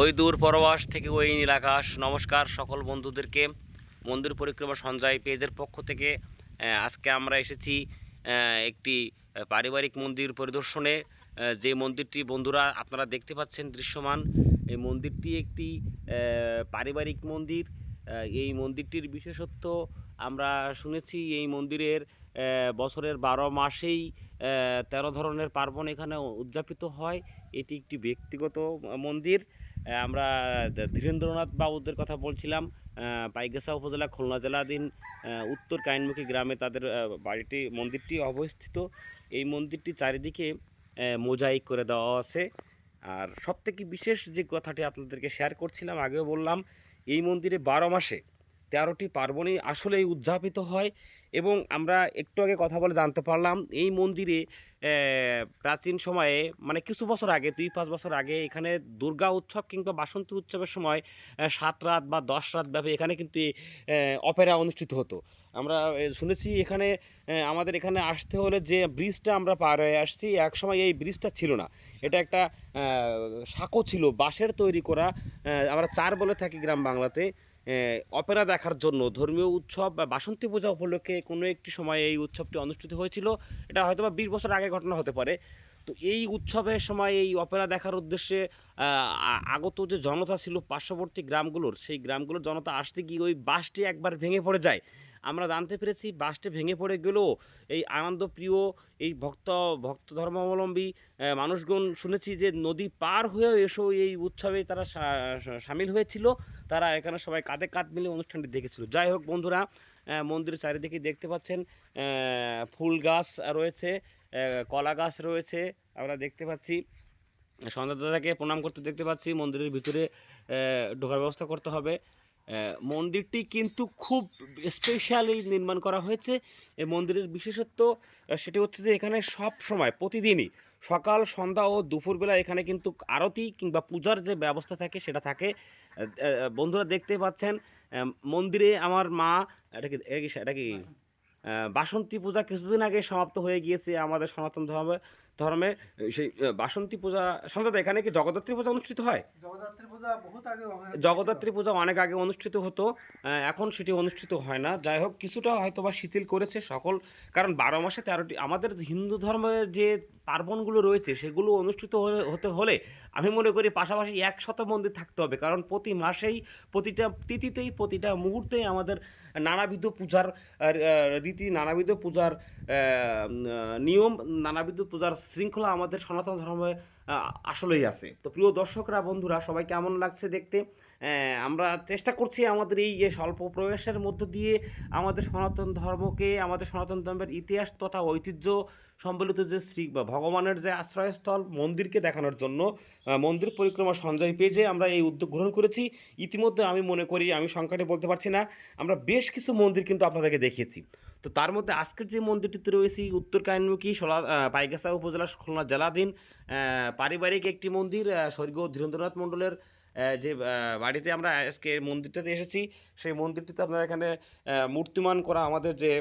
ওই দূর পরবাস থেকে ওই নীলাকাশ নমস্কার সকল বন্ধুদেরকে। মন্দির পরিক্রমা সঞ্জয় পেজের পক্ষ থেকে আজকে আমরা এসেছি একটি পারিবারিক মন্দির পরিদর্শনে। যে মন্দিরটি বন্ধুরা আপনারা দেখতে পাচ্ছেন দৃশ্যমান, এই মন্দিরটি একটি পারিবারিক মন্দির। এই মন্দিরটির বিশেষত্ব আমরা শুনেছি, এই মন্দিরের বছরের বারো মাসেই তেরো ধরনের পার্বণ এখানে উদযাপিত হয়। এটি একটি ব্যক্তিগত মন্দির। আমরা ধীরেন্দ্রনাথ বাবুদের কথা বলছিলাম পাইগাছা উপজেলা, খুলনা জেলাধীন উত্তর কাইনমুখী গ্রামে তাদের বাড়িটি, মন্দিরটি অবস্থিত। এই মন্দিরটি চারিদিকে মোজাইক করে দেওয়া আছে। আর সবথেকে বিশেষ যে কথাটি আপনাদেরকে শেয়ার করছিলাম, আগেও বললাম, এই মন্দিরে বারো মাসে তেরোটি পার্বণই আসলেই উদযাপিত হয় এবং আমরা একটু আগে কথা বলে জানতে পারলাম, এই মন্দিরে প্রাচীন সময়ে মানে কিছু বছর আগে, দুই পাঁচ বছর আগে এখানে দুর্গা উৎসব কিংবা বাসন্তী উৎসবের সময় সাত রাত বা দশ রাত ব্যাপী এখানে কিন্তু অপেরা অনুষ্ঠিত হতো। আমরা শুনেছি এখানে আমাদের এখানে আসতে হলে যে ব্রিজটা আমরা পার হয়ে আসছি, এক সময় এই ব্রিজটা ছিল না। এটা একটা সাঁকো ছিল, বাঁশের তৈরি করা আমরা চার বলে থাকি গ্রাম বাংলাতে। অপেরা দেখার জন্য ধর্মীয় উৎসব বা বাসন্তী পূজা উপলক্ষে কোনো একটি সময় এই উৎসবটি অনুষ্ঠিত হয়েছিল। এটা হয়তো বা বিশ বছর আগে ঘটনা হতে পারে। তো এই উৎসবের সময় এই অপেরা দেখার উদ্দেশ্যে আগত যে জনতা ছিল পার্শ্ববর্তী গ্রামগুলোর, সেই গ্রামগুলোর জনতা আসতে গিয়ে ওই বাসটি একবার ভেঙে পড়ে যায়। আমরা জানতে পেরেছি বাসটি ভেঙে পড়ে গেলেও এই আনন্দপ্রিয়, এই ভক্ত ভক্ত ধর্মাবলম্বী মানুষগণ শুনেছি যে নদী পার হয়েও এসেও এই উৎসবে তারা সামিল হয়েছিল। তারা এখানে সবাই কাঁধে কাঁধ মিলে অনুষ্ঠানটি দেখেছিল। যাই হোক বন্ধুরা মন্দিরের চারিদিকে দেখতে পাচ্ছেন ফুল গাছ রয়েছে কলা গাছ রয়েছে, আমরা দেখতে পাচ্ছি। সন্ধ্যা দাদাকে প্রণাম করতে দেখতে পাচ্ছি, মন্দিরের ভিতরে ঢোকার ব্যবস্থা করতে হবে। মন্দিরটি কিন্তু খুব স্পেশালি নির্মাণ করা হয়েছে। এই মন্দিরের বিশেষত্ব সেটি হচ্ছে যে এখানে সব সময়, প্রতিদিনই সকাল, সন্ধ্যা ও দুপুরবেলা এখানে কিন্তু আরতি কিংবা পূজার যে ব্যবস্থা থাকে সেটা থাকে। বন্ধুরা দেখতে পাচ্ছেন মন্দিরে আমার মা এটা কি এটা কি? বাসন্তী পূজা কিছুদিন আগে সমাপ্ত হয়ে গিয়েছে আমাদের সনাতন ধর্মে ধর্মে সেই বাসন্তী পূজা সঞ্জয় এখানে কি জগদ্ধাত্রী পূজা অনুষ্ঠিত হয়? জগদ্ধাত্রী পূজা বহুত আগে জগদ্ধাত্রী পূজা অনেক আগে অনুষ্ঠিত হতো এখন সেটি অনুষ্ঠিত হয় না। যাই হোক কিছুটা হয়তো বা শিথিল করেছে সকল কারণ বারো মাসে তেরোটি আমাদের হিন্দু ধর্মের যে পার্বণগুলো রয়েছে সেগুলো অনুষ্ঠিত হতে হলে আমি মনে করি পাশাপাশি একশত মন্দির থাকতে হবে, কারণ প্রতি মাসেই, প্রতিটা তিথিতেই, প্রতিটা মুহূর্তেই আমাদের নানাবিধ পূজার রীতি, নানাবিধ পূজার নিয়ম, নানাবিধ পূজার শৃঙ্খলা আমাদের সনাতন ধর্মে আসলেই আছে। তো প্রিয় দর্শকরা, বন্ধুরা, সবাই কেমন লাগছে দেখতে? আমরা চেষ্টা করছি আমাদের এই স্বল্প প্রয়াসের মধ্য দিয়ে আমাদের সনাতন ধর্মকে, আমাদের সনাতন ধর্মের ইতিহাস তথা ঐতিহ্য সম্বলিত যে শ্রী, বা ভগবানের যে আশ্রয়স্থল মন্দিরকে দেখানোর জন্য মন্দির পরিক্রমা সঞ্জয় পেজে আমরা এই উদ্যোগ গ্রহণ করেছি। ইতিমধ্যে আমি মনে করি, আমি সংখ্যাটি বলতে পারছি না, আমরা বেশ কিছু মন্দির কিন্তু আপনাদেরকে দেখিয়েছি। তো তার মধ্যে আজকের যে মন্দিরটিতে রয়েছে, উত্তর কায়নমুখী সোলা পাইকাসা উপজেলা খুলনা জেলাধীন পারিবারিক একটি মন্দির স্বর্গীয় ধীরেন্দ্রনাথ মণ্ডলের যে বাড়িতে আমরা আজকে মন্দিরটাতে এসেছি। সেই মন্দিরটিতে আপনারা এখানে মূর্তিমান করা আমাদের যে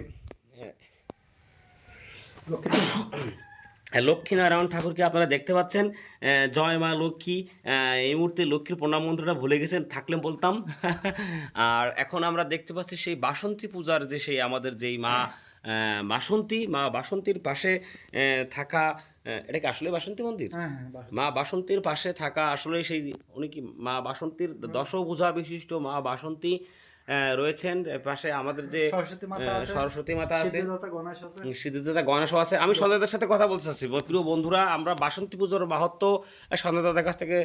লক্ষ্মীনারায়ণ ঠাকুরকে আপনারা দেখতে পাচ্ছেন। জয় মা লক্ষ্মী এই মুহূর্তে লক্ষ্মীর প্রণাম মন্ত্রটা ভুলে গেছেন থাকলে বলতাম। আর এখন আমরা দেখতে পাচ্ছি সেই বাসন্তী পূজার যে সেই আমাদের যেই মা বাসন্তী মা বাসন্তীর পাশে থাকা এটা কি আসলে বাসন্তী মন্দির? হ্যাঁ হ্যাঁ। মা বাসন্তীর পাশে থাকা আসলে সেই উনি কি মা বাসন্তীর দশভূজা বিশিষ্ট মা বাসন্তী রয়েছেন। পাশে আমাদের যে সরস্বতী মাতা আছে সিদ্ধিদাতা গণেশ আছে। আমি সঞ্জয়দার সাথে কথা বলতে চাচ্ছি। প্রিয় বন্ধুরা আমরা বাসন্তী পুজোর মাহাত্ম সঞ্জয়দাদার কাছ থেকে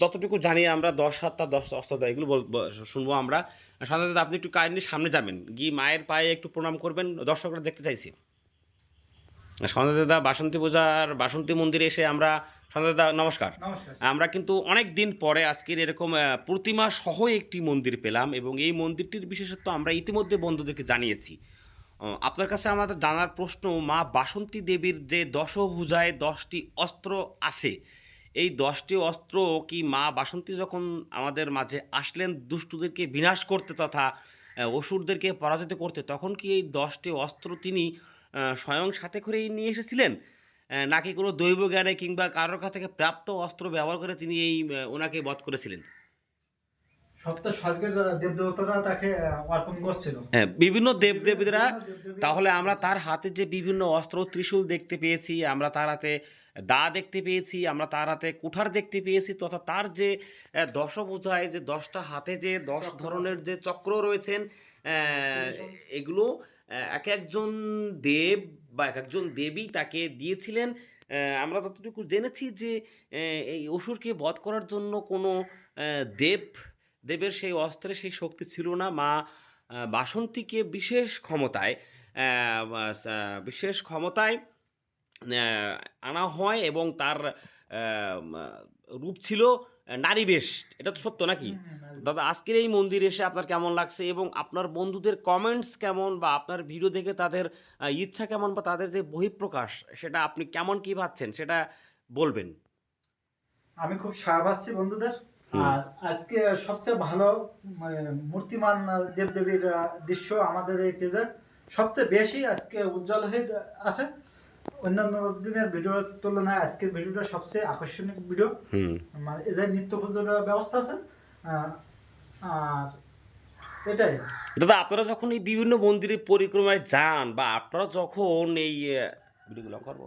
যতটুকু জানি আমরা দশ সাতটা দশ অস্তটা এগুলো শুনব আমরা। সঞ্জয়দাদা আপনি একটু কাইন্ডলি সামনে যাবেন। গিয়ে মায়ের পায়ে একটু প্রণাম করবেন। দর্শকরা দেখতে চাইছি। সঞ্জয়দাদা বাসন্তী পূজার বাসন্তী মন্দিরে এসে আমরা সঞ্জয়দাদা নমস্কার। নমস্কার আমরা কিন্তু অনেক দিন পরে আজকের এরকম প্রতিমা সহ একটি মন্দির পেলাম এবং এই মন্দিরটির বিশেষত্ব আমরা ইতিমধ্যে বন্ধুদেরকে জানিয়েছি। আপনার কাছে আমাদের জানার প্রশ্ন মা বাসন্তী দেবীর যে দশভুজায় দশটি অস্ত্র আছে এই দশটি অস্ত্র কি মা বাসন্তী যখন আমাদের মাঝে আসলেন দুষ্টুদেরকে বিনাশ করতে তথা অসুরদেরকে পরাজিত করতে তখন কি এই দশটি অস্ত্র তিনি স্বয়ং সাথে করেই নিয়ে এসেছিলেন? নাকি কোনো দৈব জ্ঞানে কিংবা কারোর কাছ থেকে প্রাপ্ত অস্ত্র ব্যবহার করে তিনি এই ওনাকে বধ করেছিলেন? সপ্তাহ স্বর্গের দেবদেবতারা তাকে অর্পণ করছিল। হ্যাঁ বিভিন্ন দেবদেবীরা তাহলে আমরা তার হাতে যে বিভিন্ন অস্ত্র ত্রিশূল দেখতে পেয়েছি আমরা তার হাতে দা দেখতে পেয়েছি আমরা তার হাতে কুঠার দেখতে পেয়েছি তথা তার যে আহ, দশভুজায় যে দশটা হাতে যে দশ ধরনের যে চক্র রয়েছেন এগুলো এক একজন দেব বা এক একজন দেবী তাকে দিয়েছিলেন। আমরা ততটুকু জেনেছি যে এই অসুরকে বধ করার জন্য কোনো দেব, দেবের সেই অস্ত্রে সেই শক্তি ছিল না। মা বাসন্তীকে বিশেষ ক্ষমতায় বিশেষ ক্ষমতায় আনা হয় এবং তার রূপ ছিল নারীবেশ এটা তো সত্য নাকি? দাদা আজকের এই মন্দিরে এসে আপনার কেমন লাগছে এবং আপনার বন্ধুদের কমেন্টস কেমন বা আপনার ভিডিও দেখে তাদের ইচ্ছা কেমন বা তাদের যে বহিঃপ্রকাশ সেটা আপনি কেমন কি ভাবছেন সেটা বলবেন। আমি খুব সাড়া পাচ্ছি বন্ধুদের। আর আজকে সবচেয়ে ভালো মানে, মূর্তিমান দেবদেবীর দৃশ্য আমাদের এই পেজে সবচেয়ে বেশি আজকে উজ্জ্বল হয়ে আছে। অন্যান্য দিনের ভিডিওর তুলনায় আজকের ভিডিওটা সবচেয়ে আকর্ষণীয় ভিডিও। মানে এই যে নিত্য পুজোর ব্যবস্থা আছে আর এটাই। দাদা আপনারা যখন এই বিভিন্ন মন্দিরের পরিক্রমায় যান বা আপনারা যখন এই ভিডিওগুলো করব।